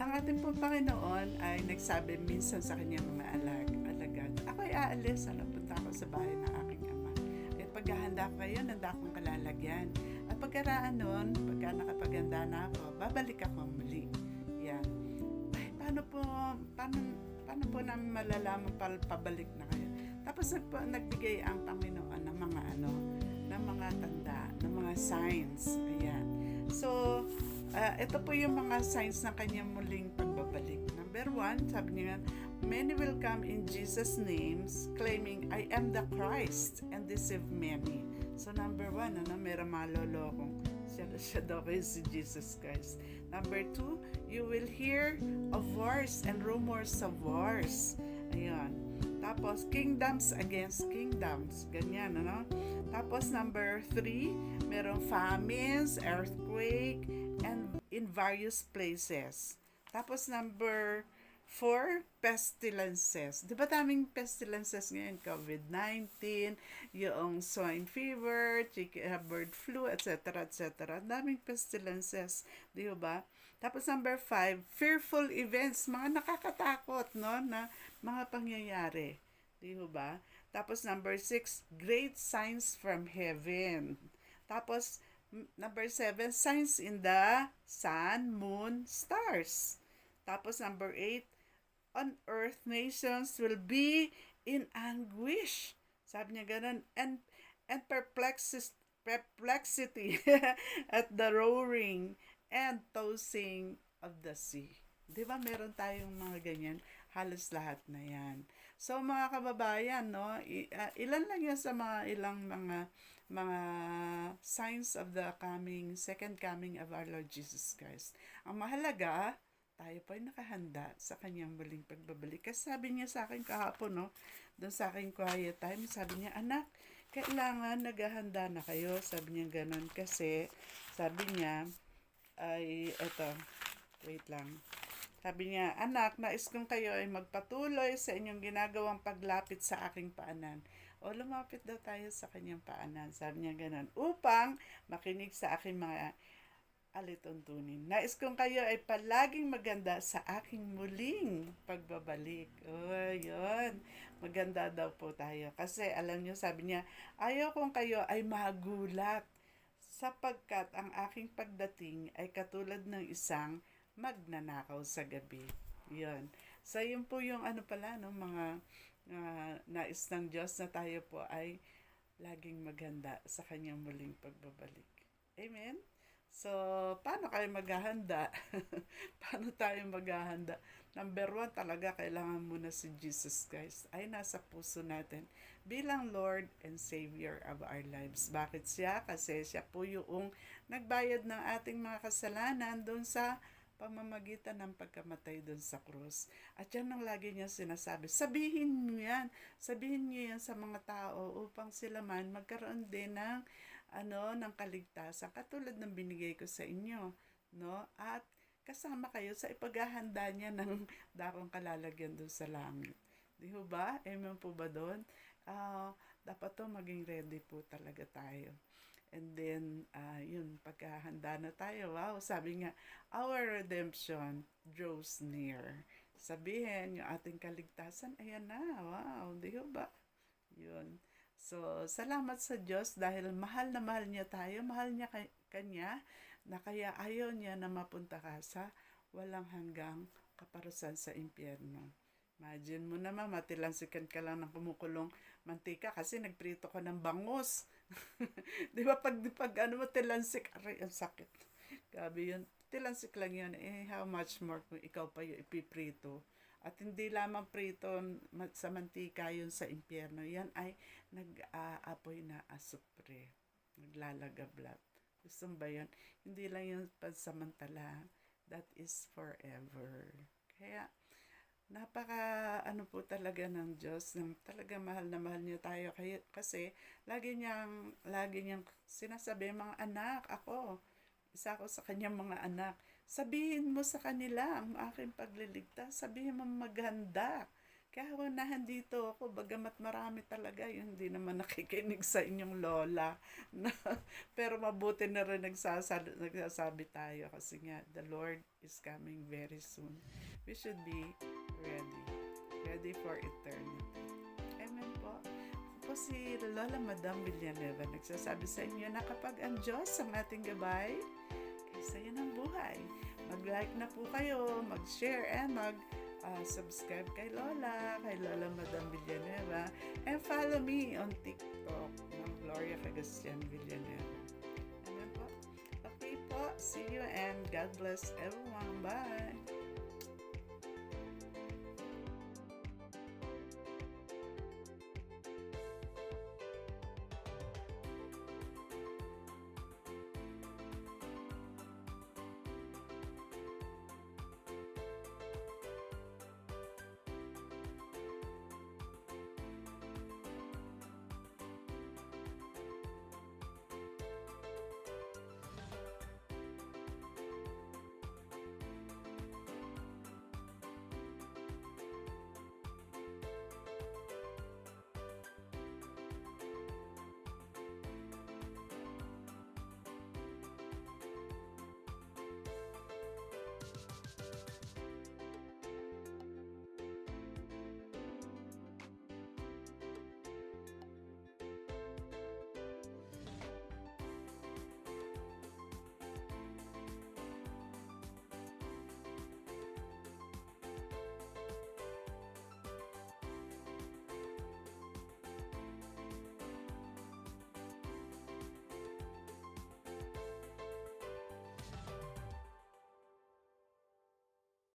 Ang ating po Panginoon ay nagsabi minsan sa kanyang mga alag, alagad, ako'y aalis, ano, punta ako sa bahay ng aking ama. At paghahanda ko kayo, nanda akong kalalagyan. At pagkaraan nun, pagka nakapaganda na ako, babalik ako muli. Yan. Ay, paano po, paano, paano po namin malalaman pa, pabalik na kayo? Tapos nagpo, nagbigay ang Panginoon ng mga ano, ng mga tanda, ng mga signs. Ayan. So, Ah, ito po yung mga signs ng kanyang muling pagbabalik. Number one, sabi niya, Many will come in Jesus' names, claiming, I am the Christ, and deceive many. So number one, ano, meron malolokong siya, siya daw kayo si Jesus Christ. Number two, you will hear of wars and rumors of wars. Ayun. Tapos, kingdoms against kingdoms. Ganyan, ano? Tapos, number three, merong famines, earthquake, in various places. Tapos, number four, pestilences. Di ba daming pestilences ngayon? COVID-19, yung swine fever, chicken, uh, bird flu, etc., etc. Daming pestilences. Di ba? Tapos number five, fearful events, mga nakakatakot, no, na mga pangyayari. Di ba? Tapos number six, great signs from heaven. Tapos number seven, signs in the sun, moon, stars. Tapos number eight, on earth nations will be in anguish. Sabi niya ganun. And, and perplexity at the roaring and tossing of the sea. Di ba meron tayong mga ganyan? Halos lahat na yan. So mga kababayan, no, ah, ilan lang yan sa mga ilang mga mga signs of the coming, second coming of our Lord Jesus Christ. Ang mahalaga, tayo po ay nakahanda sa kanyang muling pagbabalik. Kasi sabi niya sa akin kahapon, no, doon sa aking quiet time, sabi niya, anak, kailangan naghahanda na kayo. Sabi niya ganun kasi, sabi niya, ay, eto, wait lang. Sabi niya, anak, nais kong kayo ay magpatuloy sa inyong ginagawang paglapit sa aking paanan. O lumapit daw tayo sa kanyang paanan. Sabi niya ganun, upang makinig sa aking mga alituntunin. Nais kong kayo ay palaging maganda sa aking muling pagbabalik. Oh, yun. Maganda daw po tayo. Kasi alam niyo, sabi niya, ayaw kong kayo ay magulat sapagkat ang aking pagdating ay katulad ng isang magnanakaw sa gabi. Yun. So, yun po yung ano pala, no, mga uh, nais ng Diyos na tayo po ay laging maghanda sa kanyang muling pagbabalik. Amen? So, paano kayo maghahanda? paano tayo maghahanda? Number one, talaga kailangan muna si Jesus Christ ay nasa puso natin bilang Lord and Savior of our lives. Bakit siya? Kasi siya po yung nagbayad ng ating mga kasalanan doon sa pamamagitan ng pagkamatay doon sa krus. At yan ang lagi niya sinasabi. Sabihin niyo yan. Sabihin niyo yan sa mga tao upang sila man magkaroon din ng ano ng kaligtasan katulad ng binigay ko sa inyo, no? At kasama kayo sa ipaghahanda niya ng dakong kalalagyan doon sa langit. Di ho ba? Amen po ba doon? Uh, dapat to maging ready po talaga tayo. And then, uh, yun, pagkahanda na tayo, wow, sabi nga, our redemption draws near. Sabihin, yung ating kaligtasan, ayan na, wow, di ba? Yun. So, salamat sa Diyos dahil mahal na mahal niya tayo, mahal niya kay, kanya, na kaya ayaw niya na mapunta ka sa walang hanggang kaparusan sa impyerno. Imagine mo naman, matilansikan ka lang ng kumukulong mantika kasi nagprito ka ng bangus. Di ba pag, pag ano mo, tilansik, aray, ang sakit. Gabi yun. Tilansik lang yun. Eh, how much more kung ikaw pa yung ipiprito. At hindi lamang prito sa mantika yun sa impyerno. Yan ay nag-aapoy na asupre. Naglalagablat. Gusto ba yun? Hindi lang yun pansamantala. That is forever. Kaya, napaka ano po talaga ng Diyos ng talaga mahal na mahal niya tayo. Kasi lagi niyang lagi niyang sinasabi mga anak ako isa ako sa kanyang mga anak. Sabihin mo sa kanila ang aking pagliligtas. Sabihin mo maghanda Kaya ako nahandito ako, bagamat marami talaga yung hindi naman nakikinig sa inyong lola. Na, pero mabuti na rin nagsasabi, nagsasabi tayo kasi nga, the Lord is coming very soon. We should be ready. Ready for eternity. Amen po. Ako po si Lola Madam Villanueva nagsasabi sa inyo na kapag ang Diyos ang ating gabay, kaysa yan ang buhay. Mag-like na po kayo, mag-share, and mag uh, subscribe kay Lola, kay Lola Madam Villanueva, and follow me on TikTok ng Gloria Cagastian Villanueva. Amen po. Okay po. See you and God bless everyone. Bye.